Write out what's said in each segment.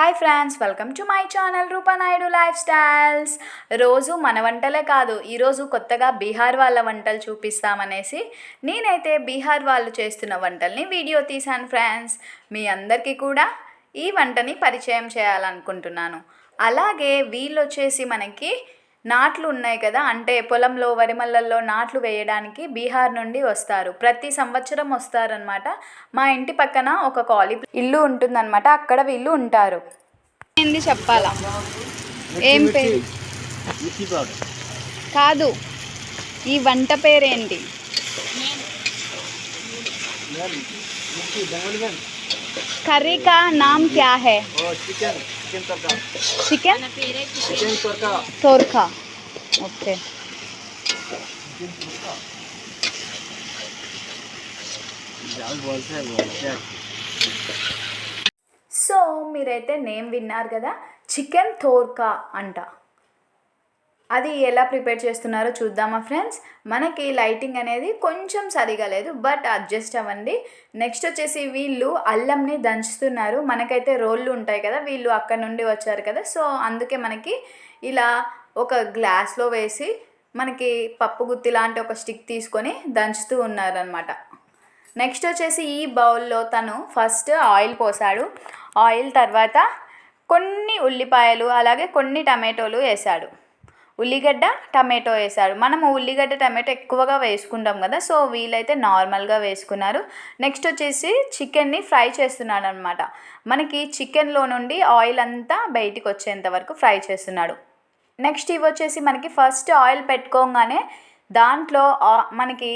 Hi friends welcome to my channel Rupa Naidu life styles రోజు మన వంటలే కాదు ఈరోజు కొత్తగా బీహార్ వాళ్ళ వంటలు చూపిస్తామనేసి నేనైతే బీహార్ వాళ్ళు చేస్తున్న వంటల్ని వీడియో తీశాను ఫ్రెండ్స్ మీ అందరికీ కూడా ఈ వంటని పరిచయం చేయాలనుకుంటున్నాను. అలాగే వీళ్ళు వచ్చేసి మనకి నాట్లు ఉన్నాయి కదా అంటే పొలంలో వరిమల్లల్లో నాట్లు వేయడానికి బీహార్ నుండి వస్తారు. ప్రతి సంవత్సరం వస్తారనమాట మా ఇంటి పక్కన ఒక కాలీ ఇల్లు ఉంటుందన్నమాట. అక్కడ వీళ్ళు ఉంటారు. ఏంది చెప్పాలా? ఏం పేరు? కాదు. ఈ వంట పేరేంటి? మిర్చి బెంగాలీ మ్యామ్ కర్రీ కా నామ్ క్యా హై? చికెన్. చికెన్ తొక్క చికెన్ చికెన్ తొక్క తోర్ఖా ఓకే సో మీరైతే నేమ్ విన్నారు కదా చికెన్ థోర్కా అంట. అది ఎలా ప్రిపేర్ చేస్తున్నారో చూద్దామా ఫ్రెండ్స్. మనకి లైటింగ్ అనేది కొంచెం సరిగా లేదు బట్ అడ్జస్ట్ అవ్వండి. నెక్స్ట్ వచ్చేసి వీళ్ళు అల్లంని దంచుతున్నారు. మనకైతే రోళ్ళు ఉంటాయి కదా వీళ్ళు అక్కడ నుండి వచ్చారు కదా. సో అందుకే మనకి ఇలా ఒక గ్లాస్లో వేసి మనకి పప్పు గుత్తి లాంటి ఒక స్టిక్ తీసుకొని దంచుతూ ఉన్నారనమాట నెక్స్ట్ వచ్చేసి ఈ బౌల్లో తను ఫస్ట్ ఆయిల్ పోసాడు. ఆయిల్ తర్వాత కొన్ని ఉల్లిపాయలు అలాగే కొన్ని టమాటోలు వేసాడు. ఉల్లిగడ్డ టమాటో వేసాడు మనము ఉల్లిగడ్డ టమాటో ఎక్కువగా వేసుకుంటాం కదా సో వీలైతే నార్మల్గా వేసుకున్నారు. నెక్స్ట్ వచ్చేసి చికెన్ని ఫ్రై చేస్తున్నాడు అనమాట మనకి చికెన్లో నుండి ఆయిల్ అంతా బయటికి వచ్చేంత వరకు ఫ్రై చేస్తున్నాడు. నెక్స్ట్ ఇవి వచ్చేసి మనకి ఫస్ట్ ఆయిల్ పెట్టుకోగానే దాంట్లో మనకి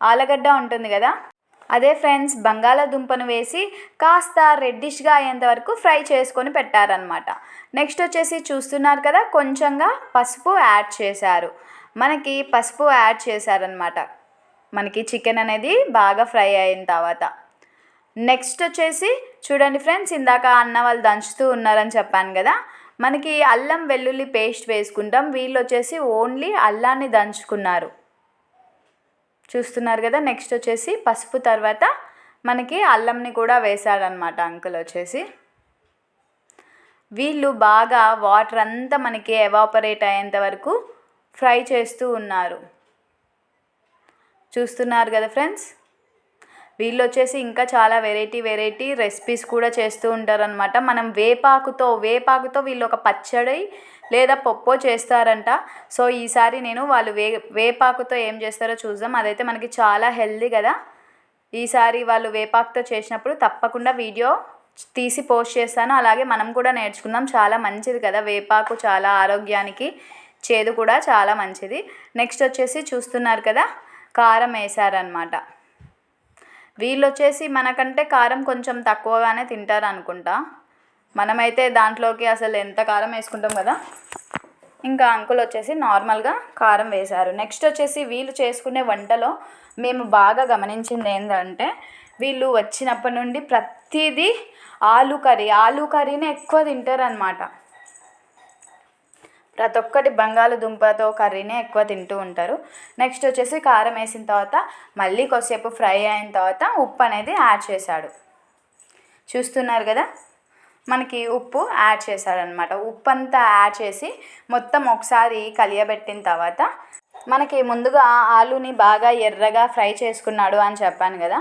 ఆలుగడ్డ ఉంటుంది కదా అదే ఫ్రెండ్స్ బంగాళాదుంపను వేసి కాస్త రెడ్డిష్గా అయ్యేంత వరకు ఫ్రై చేసుకొని పెట్టారనమాట నెక్స్ట్ వచ్చేసి చూస్తున్నారు కదా కొంచెంగా పసుపు యాడ్ చేశారు. మనకి పసుపు యాడ్ చేశారనమాట మనకి చికెన్ అనేది బాగా ఫ్రై అయిన తర్వాత. నెక్స్ట్ వచ్చేసి చూడండి ఫ్రెండ్స్ ఇందాక అన్న వాళ్ళు దంచుతూ ఉన్నారని చెప్పాను కదా మనకి అల్లం వెల్లుల్లి పేస్ట్ వేసుకుంటాం. వీళ్ళు వచ్చేసి ఓన్లీ అల్లాన్ని దంచుకున్నారు. చూస్తున్నారు కదా నెక్స్ట్ వచ్చేసి పసుపు తర్వాత మనకి అల్లంని కూడా వేశాడనమాట అంకుల్ వచ్చేసి. వీళ్ళు బాగా వాటర్ అంతా మనకి ఎవాపరేట్ అయ్యేంత వరకు ఫ్రై చేస్తూ ఉన్నారు. చూస్తున్నారు కదా ఫ్రెండ్స్ వీళ్ళు వచ్చేసి ఇంకా చాలా వెరైటీ వెరైటీ రెసిపీస్ కూడా చేస్తూ ఉంటారనమాట మనం వేపాకుతో వేపాకుతో వీళ్ళు ఒక పచ్చడి లేదా పప్పు చేస్తారంట. సో ఈసారి నేను వాళ్ళు వే వేపాకుతో ఏం చేస్తారో చూద్దాం. అదైతే మనకి చాలా హెల్దీ కదా. ఈసారి వాళ్ళు వేపాకుతో చేసినప్పుడు తప్పకుండా వీడియో తీసి పోస్ట్ చేస్తాను. అలాగే మనం కూడా నేర్చుకుందాం. చాలా మంచిది కదా. వేపాకు చాలా ఆరోగ్యానికి చేదు కూడా చాలా మంచిది. నెక్స్ట్ వచ్చేసి చూస్తున్నారు కదా కారం వేసారనమాట వీళ్ళు వచ్చేసి మనకంటే కారం కొంచెం తక్కువగానే తింటారు అనుకుంటా మనమైతే దాంట్లోకి అసలు ఎంత కారం వేసుకుంటాం కదా? ఇంకా అంకుల్ వచ్చేసి నార్మల్గా కారం వేశారు. నెక్స్ట్ వచ్చేసి వీళ్ళు చేసుకునే వంటలో మేము బాగా గమనించింది ఏంటంటే వీళ్ళు వచ్చినప్పటి నుండి ప్రతిదీ ఆలు కర్రీ ఆలు కర్రీనే ఎక్కువ తింటారనమాట ప్రతి ఒక్కటి బంగాళదుంపతో కర్రీనే ఎక్కువ తింటూ ఉంటారు. నెక్స్ట్ వచ్చేసి కారం వేసిన తర్వాత మళ్ళీ కొద్దిసేపు ఫ్రై అయిన తర్వాత ఉప్పు అనేది యాడ్ చేశాడు. చూస్తున్నారు కదా? మనకి ఉప్పు యాడ్ చేశాడనమాట ఉప్పు అంతా యాడ్ చేసి మొత్తం ఒకసారి కలియబెట్టిన తర్వాత మనకి ముందుగా ఆలుని బాగా ఎర్రగా ఫ్రై చేసుకున్నాడు అని చెప్పాను కదా.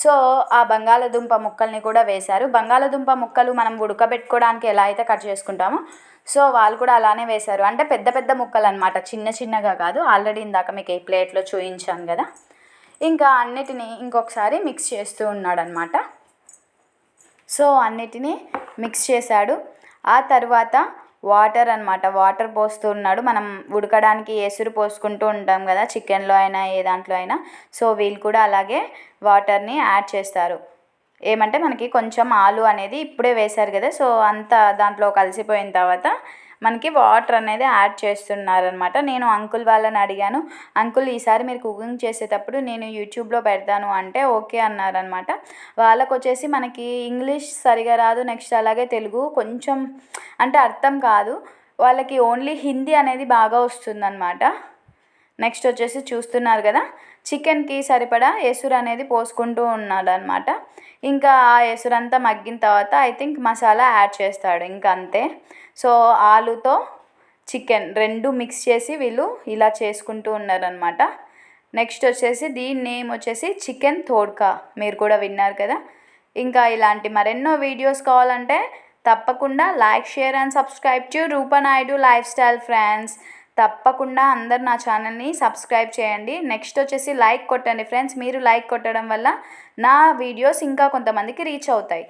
సో ఆ బంగాళదుంప ముక్కల్ని కూడా వేశారు. బంగాళదుంప ముక్కలు మనం ఉడకబెట్టుకోవడానికి ఎలా అయితే కట్ చేసుకుంటామో సో వాళ్ళు కూడా అలానే వేశారు. అంటే పెద్ద పెద్ద ముక్కలు అనమాట చిన్న చిన్నగా కాదు. ఆల్రెడీ ఇందాక మీకు ఈ ప్లేట్లో చూపించాను కదా. ఇంకా అన్నిటినీ ఇంకొకసారి మిక్స్ చేస్తూ ఉన్నాడనమాట. సో అన్నిటినీ మిక్స్ చేశాడు. ఆ తర్వాత వాటర్ అన్నమాట. వాటర్ పోస్తూ ఉన్నాడు మనం ఉడకడానికి ఎసురు పోసుకుంటూ ఉంటాం కదా చికెన్లో అయినా ఏ దాంట్లో అయినా. సో వీళ్ళు కూడా అలాగే వాటర్ని యాడ్ చేస్తారు. ఏమంటే మనకి కొంచెం ఆలు అనేది ఇప్పుడే వేశారు కదా సో అంతా దాంట్లో కలిసిపోయిన తర్వాత మనకి వాటర్ అనేది యాడ్ చేస్తున్నారనమాట. నేను అంకుల్ వాళ్ళని అడిగాను అంకుల్ ఈసారి మీరు కుకింగ్ చేసేటప్పుడు నేను యూట్యూబ్లో పెడతాను అంటే ఓకే అన్నారనమాట. వాళ్ళకు వచ్చేసి మనకి ఇంగ్లీష్ సరిగా రాదు నెక్స్ట్ అలాగే తెలుగు కొంచెం అంటే అర్థం కాదు. వాళ్ళకి ఓన్లీ హిందీ అనేది బాగా వస్తుందన్నమాట నెక్స్ట్ వచ్చేసి చూస్తున్నారు కదా చికెన్కి సరిపడా ఎసురు అనేది పోసుకుంటూ ఉన్నాడు అనమాట ఇంకా ఆ ఎసురంతా మగ్గిన తర్వాత ఐ థింక్ మసాలా యాడ్ చేస్తాడు ఇంకా అంతే. సో ఆలుతో చికెన్ రెండు మిక్స్ చేసి వీళ్ళు ఇలా చేసుకుంటూ ఉన్నారనమాట నెక్స్ట్ వచ్చేసి దీని నేమ్ వచ్చేసి చికెన్ తోడ్కా మీరు కూడా విన్నారు కదా. ఇంకా ఇలాంటి మరెన్నో వీడియోస్ కావాలంటే తప్పకుండా like share and subscribe to Rupa Naidu life style friends. తప్పకుండా అందరు నా ఛానల్ని సబ్స్క్రైబ్ చేయండి. నెక్స్ట్ వచ్చేసి లైక్ కొట్టండి ఫ్రెండ్స్. మీరు లైక్ కొట్టడం వల్ల నా వీడియోస్ ఇంకా కొంతమందికి రీచ్ అవుతాయి.